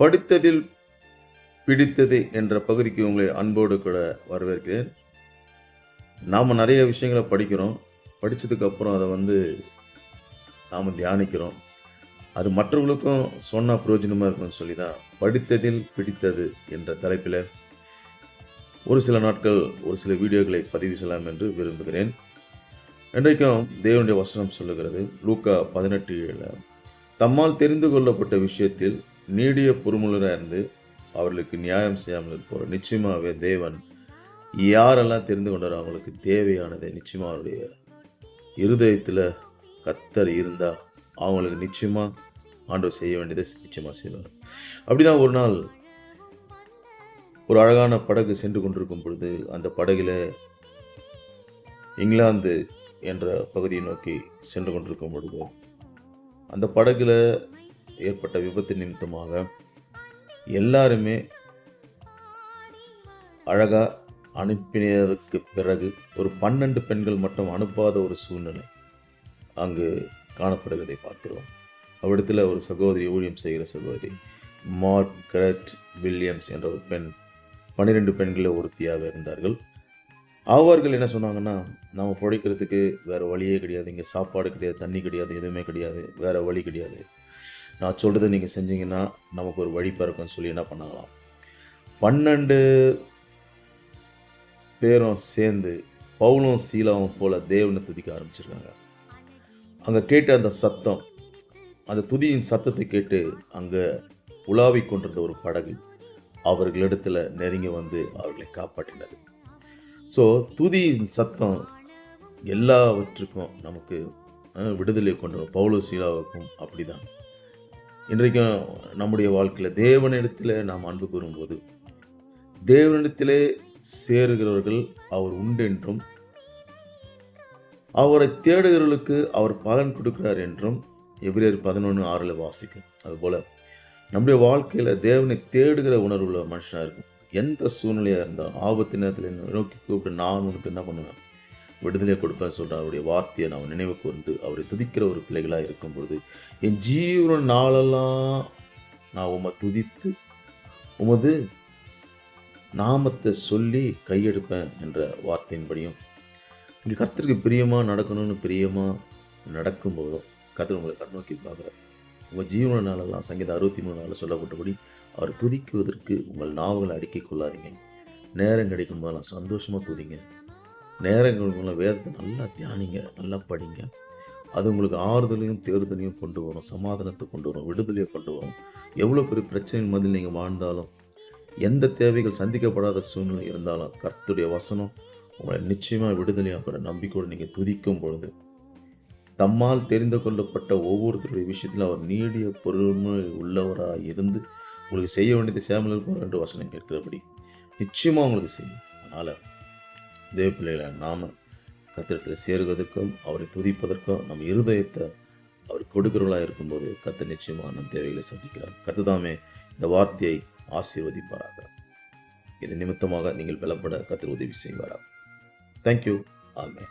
படித்ததில் பிடித்தது என்ற பகுதிக்கு உங்களை அன்போடு கூட வரவேற்கிறேன். நாம் நிறைய விஷயங்களை படிக்கிறோம். படித்ததுக்கு அப்புறம் அதை வந்து நாம் தியானிக்கிறோம். அது மற்றவங்களுக்கும் சொன்னால் பிரயோஜனமாக இருக்கும்னு சொல்லி தான் படித்ததில் பிடித்தது என்ற தலைப்பில் ஒரு சில நாட்கள் ஒரு சில வீடியோக்களை பதிவு செய்யலாம் என்று விரும்புகிறேன். இன்றைக்கும் தேவனுடைய வசனம் சொல்லுகிறது. லூக்கா பதினெட்டு ஏழு. தம்மால் தெரிந்து கொள்ளப்பட்ட விஷயத்தில் நீடிய பொறுமுலராக இருந்து அவர்களுக்கு நியாயம் செய்யாமல் இருப்பார் நிச்சயமாகவே தேவன். யாரெல்லாம் தெரிந்து கொண்டாரோ அவங்களுக்கு தேவையானதை நிச்சயமாக அவருடைய இருதயத்தில் கத்தர் இருந்தால் அவங்களுக்கு நிச்சயமாக ஆண்டவர் செய்ய வேண்டியதை நிச்சயமாக செய்வார். அப்படிதான் ஒரு நாள் ஒரு அழகான படகு சென்று கொண்டிருக்கும் பொழுது அந்த படகில் இங்கிலாந்து என்ற பகுதியை நோக்கி சென்று கொண்டிருக்கும் பொழுது அந்த படகுல ஏற்பட்ட விபத்து நிமித்தமாக எல்லாருமே அழகாக அனுப்பினதுக்கு பிறகு ஒரு பன்னெண்டு பெண்கள் மட்டும் அனுப்பாத ஒரு சூழ்நிலை அங்கு காணப்படுவதை பார்க்கிறோம். அவ்விடத்தில் ஒரு சகோதரி ஊழியம் செய்கிற சகோதரி மார்கரெட் வில்லியம்ஸ் என்ற ஒரு பெண் பன்னிரெண்டு பெண்களில் ஒருத்தியாக இருந்தார்கள். அவர்கள் என்ன சொன்னாங்கன்னா நம்ம பிழைக்கிறதுக்கு வேறு வழியே கிடையாது இங்கே சாப்பாடு கிடையாது தண்ணி கிடையாது எதுவுமே கிடையாது வேறு வழி கிடையாது. நான் சொல்கிறத நீங்கள் செஞ்சீங்கன்னா நமக்கு ஒரு வழி பிறக்கும்னு சொல்லி என்ன பண்ணலாம்? பன்னெண்டு பேரும் சேர்ந்து பவுலும் சீலாவும் போல தேவனை துதிக்க ஆரம்பிச்சிருக்காங்க. அங்கே கேட்ட அந்த சத்தம் அந்த துதியின் சத்தத்தை கேட்டு அங்கே உலாவிக் கொண்டிருந்த ஒரு படகு அவர்களிடத்தில் நெருங்கி வந்து அவர்களை காப்பாற்றினது. ஸோ துதியின் சத்தம் எல்லாவற்றுக்கும் நமக்கு விடுதலை கொண்டு பவுலோ சீலாவுக்கும் அப்படிதான். இன்றைக்கும் நம்முடைய வாழ்க்கையில் தேவனிடத்தில் நாம் அன்பு கூறும்போது தேவனிடத்திலே சேருகிறவர்கள் அவர் உண்டு என்றும் அவரை தேடுகிறவர்களுக்கு அவர் பலன் கொடுக்கிறார் என்றும் எபிரேயர் பதினொன்று ஆறில் வாசிக்கும். அதுபோல் நம்முடைய வாழ்க்கையில் தேவனை தேடுகிற உணர்வுள்ள மனுஷனாக இருக்கும். எந்த சூழ்நிலையாக இருந்தாலும் ஆபத்து நேரத்தில் நோக்கி கூப்பிட்டு நான் உனக்கு என்ன பண்ணுவேன்? விடுதலை கொடுப்பேன் சொல்கிற அவருடைய வார்த்தையை நான் நினைவு கூர்ந்து அவரை துதிக்கிற ஒரு பிள்ளைகளாக இருக்கும் பொழுது என் ஜீவன நாளெல்லாம் நான் உம்மை துதித்து உமது நாமத்தை சொல்லி கையெடுப்பேன் என்ற வார்த்தையின்படியும் இங்கே கர்த்தருக்கு பிரியமாக நடக்கணும்னு பிரியமாக நடக்கும்போதும் கத்திர உங்களை கண்ணோக்கி பார்க்குறேன் உங்கள் ஜீவன நாளெல்லாம் சங்கீதம் அறுபத்தி மூணு நாளில் சொல்லப்பட்டபடி அவர் துதிக்குவதற்கு உங்கள் நாவலை அடுக்கிக் கொள்ளாதீங்க. நேரம் கிடைக்கும் போதெல்லாம் சந்தோஷமாக துதிங்க. நேரம் வேதத்தை நல்லா தியானிங்க நல்லா படிங்க. அது உங்களுக்கு ஆறுதலையும் தேர்தலையும் கொண்டு வரும். சமாதானத்தை கொண்டு வரும். விடுதலையை கொண்டு வரும். எவ்வளோ பெரிய பிரச்சனையின் மதில் நீங்கள் வாழ்ந்தாலும் எந்த தேவைகள் சந்திக்கப்படாத சூழ்நிலை இருந்தாலும் கர்த்துடைய வசனம் உங்களை நிச்சயமாக விடுதலையாகிற நம்பிக்கையோடு நீங்கள் துதிக்கும் பொழுது தம்மால் தெரிந்து கொள்ளப்பட்ட ஒவ்வொருத்தருடைய விஷயத்தில் அவர் நீடிய பொறுமை உள்ளவராக இருந்து உங்களுக்கு செய்ய வேண்டியது சேமல் இருப்பார் என்று வசனம் கேட்கிறபடி நிச்சயமாக உங்களுக்கு செய்யும். அதனால் தேவ பிள்ளைகளை நாம் கத்திரத்தில் சேருவதற்கும் அவரை துதிப்பதற்கும் நம் இருதயத்தை அவர் கொடுக்கிறவர்களாக இருக்கும்போது கத்த நிச்சயமாக நம் தேவைகளை சந்திக்கிறார். கத்துதாமே இந்த வார்த்தையை ஆசீர்வதிப்பாராக. இது நிமித்தமாக நீங்கள் பலப்பட கத்திர உதவி செய்வாராக. தேங்க்யூ ஆமே